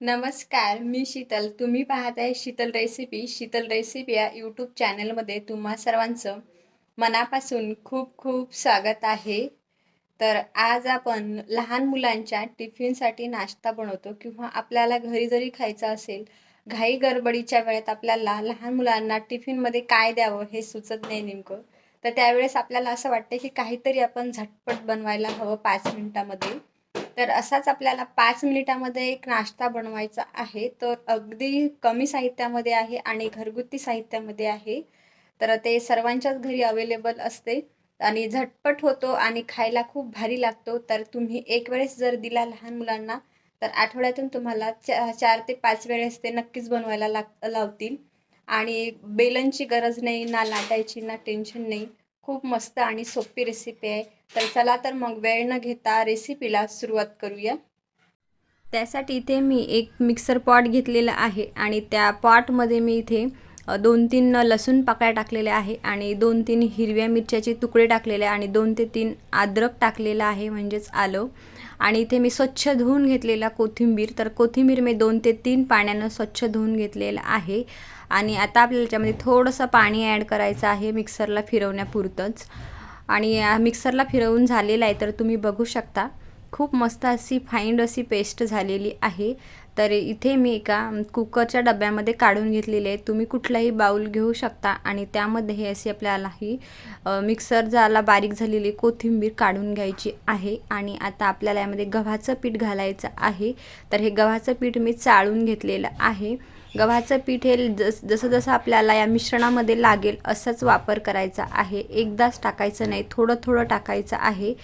नमस्कार मी शीतल. तुम्ही पाहत आहे शीतल रेसिपी. शीतल रेसिपी या यूट्यूब चॅनलमध्ये तुम्हा सर्वांचं मनापासून खूप खूप स्वागत आहे. तर आज आपण लहान मुलांच्या टिफिनसाठी नाश्ता बनवतो किंवा आपल्याला घरी जरी खायचं असेल घाई गडबडीच्या वेळेत आपल्याला लहान मुलांना टिफिनमध्ये काय द्यावं हे सुचत नाही नेमकं. तर त्यावेळेस आपल्याला असं वाटतं की काहीतरी आपण झटपट बनवायला हवं पाच मिनिटामध्ये. तर असाच आपल्याला पाच मिनिटामध्ये एक नाश्ता बनवायचा आहे. तर अगदी कमी साहित्यामध्ये आहे आणि घरगुती साहित्यामध्ये आहे. तर ते सर्वांच्याच घरी अवेलेबल असते. आणि झटपट होतो आणि खायला खूप भारी लागतो. तर तुम्ही एक वेळेस जर दिला लहान मुलांना तर आठवड्यातून तुम्हाला चा चार ते पाच वेळेस ते नक्कीच बनवायला लाग लावतील. आणि बेलनची गरज नाही ना लाटायची ना टेन्शन नाही. खूप मस्त आणि सोपी रेसिपी आहे. तर चला तर मग वेळ न घेता रेसिपीला सुरुवात करूया. त्यासाठी इथे मी एक मिक्सर पॉट घेतलेला आहे आणि त्या पॉटमध्ये मी इथे दोन तीन लसूण पाकळ्या टाकलेल्या आहे आणि दोन तीन हिरव्या मिरच्याचे तुकडे टाकलेले आहे आणि दोन ते तीन अद्रक टाकलेलं आहे म्हणजेच आलं. आणि इथे मी स्वच्छ धुवून घेतलेला कोथिंबीर. तर कोथिंबीर मी दोन ते तीन पाण्यानं स्वच्छ धुवून घेतलेलं आहे. आणि आता आपल्याला याच्यामध्ये थोडंसं पाणी ॲड करायचं आहे मिक्सरला फिरवण्यापुरतंच. आणि मिक्सरला फिरवून झालेलं आहे तर तुम्ही बघू शकता. खूप मस्त अशी फाईंड अशी पेस्ट झालेली आहे. तर इथे मी एका कुकरच्या डब्यामध्ये काढून घेतलेले आहे. तुम्ही कुठलाही बाऊल घेऊ शकता आणि त्यामध्ये हे अशी आपल्याला ही मिक्सर झाला बारीक झालेली कोथिंबीर काढून घ्यायची आहे. आणि आता आपल्याला यामध्ये गव्हाचं पीठ घालायचं आहे. तर हे गव्हाचं पीठ मी चाळून घेतलेलं आहे. गव्हाचं पीठ हे जस जसं जसं आपल्याला या मिश्रणामध्ये लागेल असंच वापर करायचा आहे. एकदाच टाकायचं नाही थोडं थोडं टाकायचं आहे.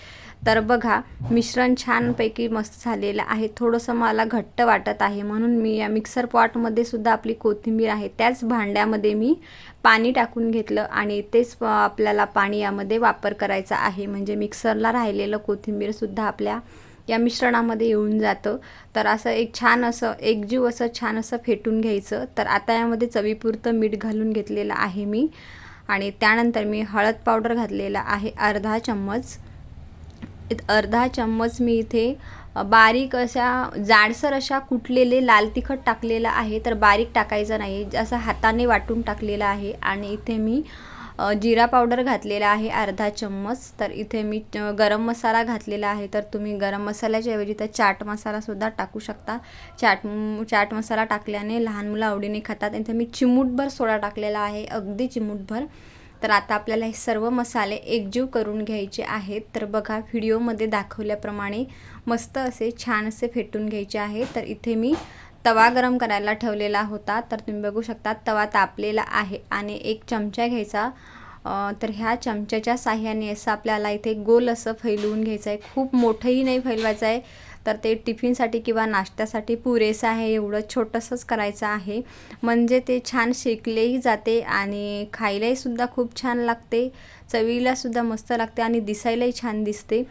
तर बघा मिश्रण छानपैकी मस्त झालेलं आहे. थोडंसं मला घट्ट वाटत आहे. म्हणून मी या मिक्सर पॉटमध्ये सुद्धा आपली कोथिंबीर आहे. त्याच भांड्यामध्ये मी पाणी टाकून घेतलं आणि तेच आपल्याला पाणी यामध्ये वापर करायचा आहे. म्हणजे मिक्सरला राहिलेलं कोथिंबीरसुद्धा आपल्या या मिश्रणामध्ये येऊन जातं. तर असं एक छान असं एकजीव असं छान असं फेटून घ्यायचं. तर आता यामध्ये चवीपुरतं मीठ घालून घेतलेलं आहे मी. आणि त्यानंतर मी हळद पावडर घातलेला आहे अर्धा चम्मच. अर्धा चम्मच मी इथे बारीक अशा जाडसर अशा कुटलेले लाल तिखट टाकलेलं आहे. तर बारीक टाकायचं नाही असं हाताने वाटून टाकलेलं आहे. आणि इथे मी जिरा पावडर घातलेला आहे अर्धा चम्मच. तर इथे मी गरम मसाला घातलेला आहे. तर तुम्ही गरम मसाल्याच्या ऐवजी तर चाट मसालासुद्धा टाकू शकता. चाट चाट मसाला टाकल्याने लहान मुलं आवडीने खातात. इथे मी चिमूटभर सोडा टाकलेला आहे अगदी चिमूटभर. तर आता आपल्याला हे सर्व मसाले एकजीव करून घ्यायचे आहेत. तर बघा व्हिडिओमध्ये दाखवल्याप्रमाणे मस्त असे छान असे फेटून घ्यायचे आहे तर इथे मी तवा गरम करायला ठेवलेला होता तर तुम्ही बघू शकता तवा तापलेला आहे आणि एक चमचा घ्यायचा. तर ह्या चमच्याच्या साह्याने असं आपल्याला इथे गोल असं फैलवून घ्यायचं आहे खूप मोठंही नाही फैलवायचं आहे तर ते टिफिनसाठी किंवा नाश्त्यासाठी पुरेसं आहे एवढं छोटंसंच करायचं आहे. म्हणजे ते छान शेकलेही जाते आणि खायलाही सुद्धा खूप छान लागते. चवीलासुद्धा मस्त लागते आणि दिसायलाही छान दिसते.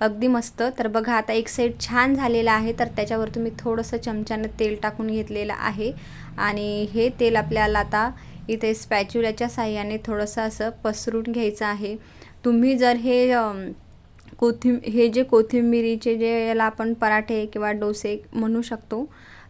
अगदी मस्त. तर बघा आता एक साईड छान झालेला आहे. तर त्याच्यावर तुम्ही थोडंसं चमच्यानं तेल टाकून घेतलेलं आहे. आणि हे तेल आपल्याला आता इथे स्पॅच्युल्याच्या साह्याने थोडंसं असं पसरून घ्यायचं आहे. तुम्ही जर हे कोथिंब हे जे कोथिंबिरीचे जे याला आपण पराठे किंवा डोसे म्हणू शकतो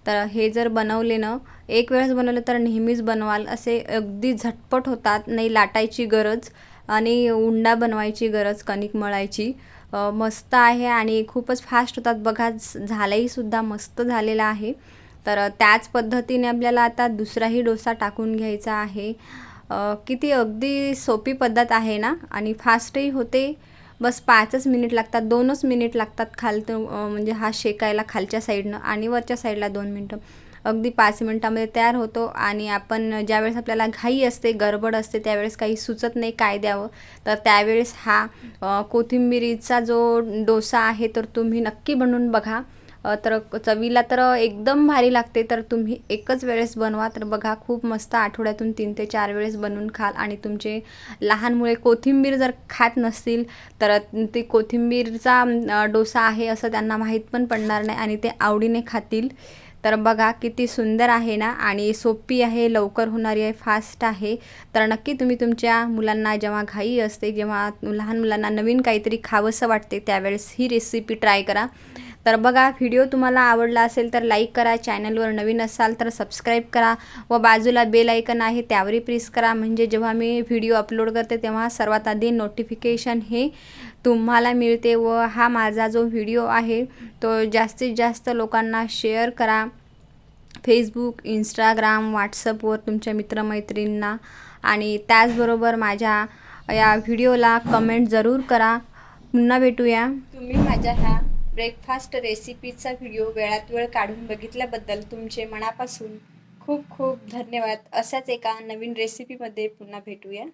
तर हे जर बनवले ना एक वेळेस बनवलं तर नेहमीच बनवाल. असे अगदी झटपट होतात. नाही लाटायची गरज आणि उंडा बनवायची गरज कणिक मळायची. मस्त आहे आणि खूपच फास्ट होतात. बघा झ- झालाही सुद्धा मस्त झालेला आहे. तर त्याच पद्धतीने आपल्याला आता दुसराही डोसा टाकून घ्यायचा आहे. किती अगदी सोपी पद्धत आहे ना? आणि फास्टही होते. बस पाचच मिनिट लागतात दोनच मिनिट लागतात खालतं म्हणजे हा शेकायला खालच्या साईडनं आणि वरच्या साईडला दोन मिनटं अगदी पाच मिनटामध्ये तयार होतो आणि आपण ज्यावेळेस आपल्याला घाई असते गडबड असते त्यावेळेस काही सुचत नाही काय द्यावं. तर त्यावेळेस हा कोथिंबिरीचा जो डोसा आहे तर तुम्ही नक्की बनवून बघा. तर चवीला तर एकदम भारी लागते तर तुम्ही एकच वेळेस बनवा. तर बघा खूप मस्त आठवड्यातून तीन ते चार वेळेस बनवून खाल. आणि तुमचे लहान मुले कोथिंबीर जर खात नसतील तर ते कोथिंबीरचा डोसा आहे असं त्यांना माहीत पण पडणार नाही आणि ते आवडीने खातील. तर बघा किती सुंदर आहे ना आणि सोपी आहे लवकर होणारी आहे फास्ट आहे. तर नक्की तुम्ही तुमच्या मुलांना जेव्हा घाई असते जेव्हा लहान मुलांना नवीन काहीतरी खावंसं वाटते त्यावेळेस ही रेसिपी ट्राय करा. तर बघा व्हिडिओ तुम्हाला आवडला असेल तर लाईक करा. चॅनलवर नवीन असाल तर सबस्क्राईब करा. व बाजूला बेल ऐकन आहे त्यावरही प्रेस करा. म्हणजे जेव्हा मी व्हिडिओ अपलोड करते तेव्हा सर्वात आधी नोटिफिकेशन हे तुम्हाला मिळते. व हा माझा जो व्हिडिओ आहे तो जास्तीत जास्त लोकांना शेअर करा. फेसबुक इंस्टाग्राम व्हॉट्सअपवर तुमच्या मित्रमैत्रिणींना आणि त्याचबरोबर माझ्या या व्हिडिओला कमेंट जरूर करा. पुन्हा भेटूया. तुम्ही माझ्या ह्या ब्रेकफास्ट रेसिपीचा व्हिडिओ वेळात वेळ काढून बघितल्याबद्दल तुमचे मनापासून खूप खूप धन्यवाद. अशाच एका नवीन रेसिपीमध्ये पुन्हा भेटूया.